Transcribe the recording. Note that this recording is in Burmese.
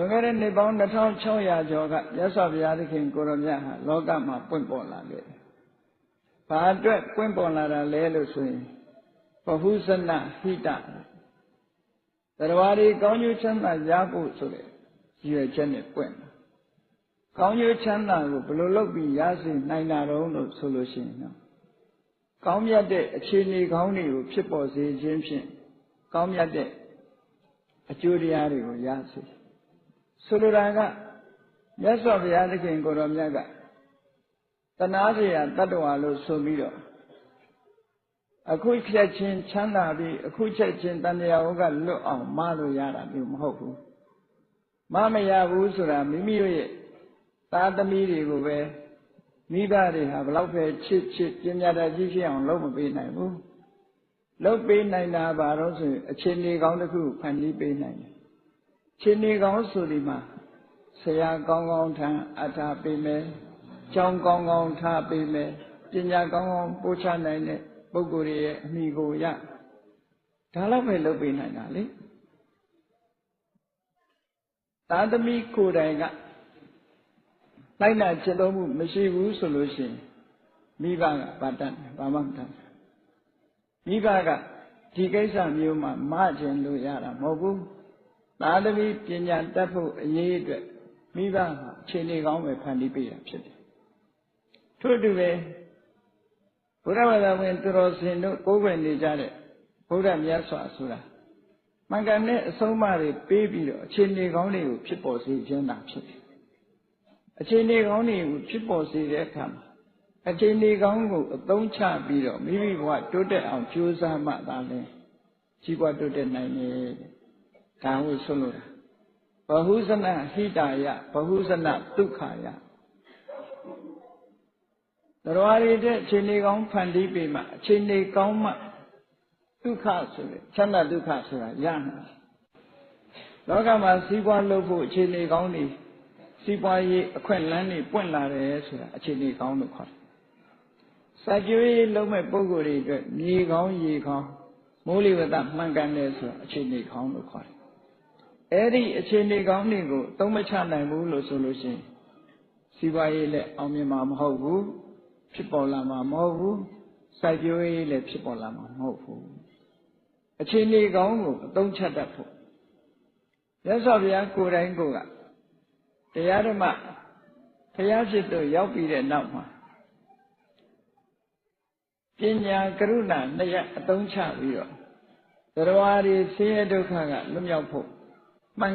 လွန်ခဲ့တဲ့နှစ်ပေါင်း2600ကျော်ကမြတ်စွာဘုရားသခင်ကိုရောမြတ်ဟာလောကမှာပွင့်ပေါ်လာခဲ့တယ်။ဘာအတွက်ပွင့်ပေါ်လာတာလဲလို့ဆိုရင်ပဟုဇနဟိတတရားဝါဒီကောင်းကျိုးချမ်းသာရဖို့ဆိုတဲ့ရည်ရွယ်ချက်နဲ့ပွင့်တာ။ကောင်းကျိုးချမ်းသာကိုဘယ်လိုလုပ်ပြီးရစေနိုင်တာတုံးလို့ဆိုလို့ရှိရင်နော်။ကောင်းမြတ်တဲ့အခြေအနေကောင်းတွေကိုဖြစ်ပေါ်စေခြင်းဖြင့်ကောင်းမြတ်တဲ့အကျိုးတရားတွေကိုရစေ။ ဆိုလိုတာကမြတ်စွာဘုရားသခင်ကိုတော်မြတ်ကတနာစရာတတ္တဝါလို့ဆိုပြီးတော့အခုချက်ချင်းချမ်းသာပြီးအခုချက်ချင်းတန်တရားဝကလွတ်အောင်မလို့ရတာမျိုးမဟုတ်ဘူးမမရဘူးဆိုတာမိမိတို့ရဲ့သားသမီးတွေကိုပဲမိဘတွေဟာဘလောက်ပဲချစ်ချစ်ပညာတတ်ကြီးဖြစ်အောင်လုပ်မပေးနိုင်ဘူးလုပ်ပေးနိုင်တာဘာလို့ဆိုရင်အခြေအနေကောင်းတစ်ခုဖန်တီးပေးနိုင်တယ် ရှင်နေကောင်းဆိုဒီမှာဆရာကောင်းကောင်းထမ်းအထာပေးမယ်ကျောင်းကောင်းကောင်းထားပေးမယ်ပညာကောင်းကောင်းပို့ချနိုင်တဲ့ပုဂ္ဂိုလ်ရဲ့အမိကိုရဒါတော့ပဲလုပ်ပေးနိုင်တာလေသာသမီကိုယ်တိုင်ကလိုက်နာချက်တော်မှုမရှိဘူးဆိုလို့ရှိရင်မိဘကဗတ်တတ်ဘာမှမတတ်မိဘကဒီကိစ္စမျိုးမှာမကျင်လို့ရတာမဟုတ်ဘူး သာသမီပညာတတ်ဖို့အရေးအတွက်မိဘဟာအခြေအနေကောင်းပဲဖန်တီးပေးတာဖြစ်တယ်ထို့အတူပဲဘုရားဘာသာဝင်သူတော်စင်တို့ကိုယ်ွယ်နေကြတဲ့ဘုရားမြတ်စွာဆိုတာမှန်ကန်တဲ့အဆုံးအမတွေပေးပြီးတော့အခြေအနေကောင်းတွေကိုဖြစ်ပေါ်စေခြင်းတာဖြစ်တယ်အခြေအနေကောင်းတွေကိုဖြစ်ပေါ်စေတဲ့အခါမှာအခြေအနေကောင်းကိုအသုံးချပြီးတော့မိမိဘဝတိုးတက်အောင်ကြိုးစားမှသာလဲကြီးပွားတိုးတက်နိုင်တယ် ဒါဟုဆွလို့တာဘဟုဇနဟိတာယဘဟုဇနဒုက္ခယတရားရည်တဲ့အခြေအနေကောင်းဖန်တီးပေးမှအခြေအနေကောင်းမှဒုက္ခဆိုတဲ့ချမ်းသာဒုက္ခဆိုတာရနိုင်လောကမှာစီးပွားလုပ်ဖို့အခြေအနေကောင်းနေစီးပွားရေးအခွင့်အလမ်းတွေပွင့်လာတယ်ဆိုတာအခြေအနေကောင်းလို့ခေါ်တယ်။စာကြွေးလုံးမဲ့ပုံကိုယ်တွေအတွက်မြေကောင်းရေကောင်းမိုးလေဝသမှန်ကန်တယ်ဆိုတာအခြေအနေကောင်းလို့ခေါ်တယ် အဲ့ဒီအခြေအနေကောင်းတွေကိုသုံးမချနိုင်ဘူးလို့ဆိုလို့ရှိရင်စီးပွားရေးလည်းအောင်မြင်မှာမဟုတ်ဘူးဖြစ်ပေါ်လာမှာမဟုတ်ဘူးစိုက်ပျိုးရေးလည်းဖြစ်ပေါ်လာမှာမဟုတ်ဘူးအခြေအနေကောင်းကိုအသုံးချတတ်ဖို့ရသော်ဗျာကိုယ်တိုင်ကိုကတရားဓမ္မဘုရားဖြစ်သူရောက်ပြီးတဲ့နောက်မှာပညာကရုဏာနှစ်ရပ်အသုံးချပြီးတော့သရဝါရီဆင်းရဲဒုက္ခကလွတ်မြောက်ဖို့ မှန်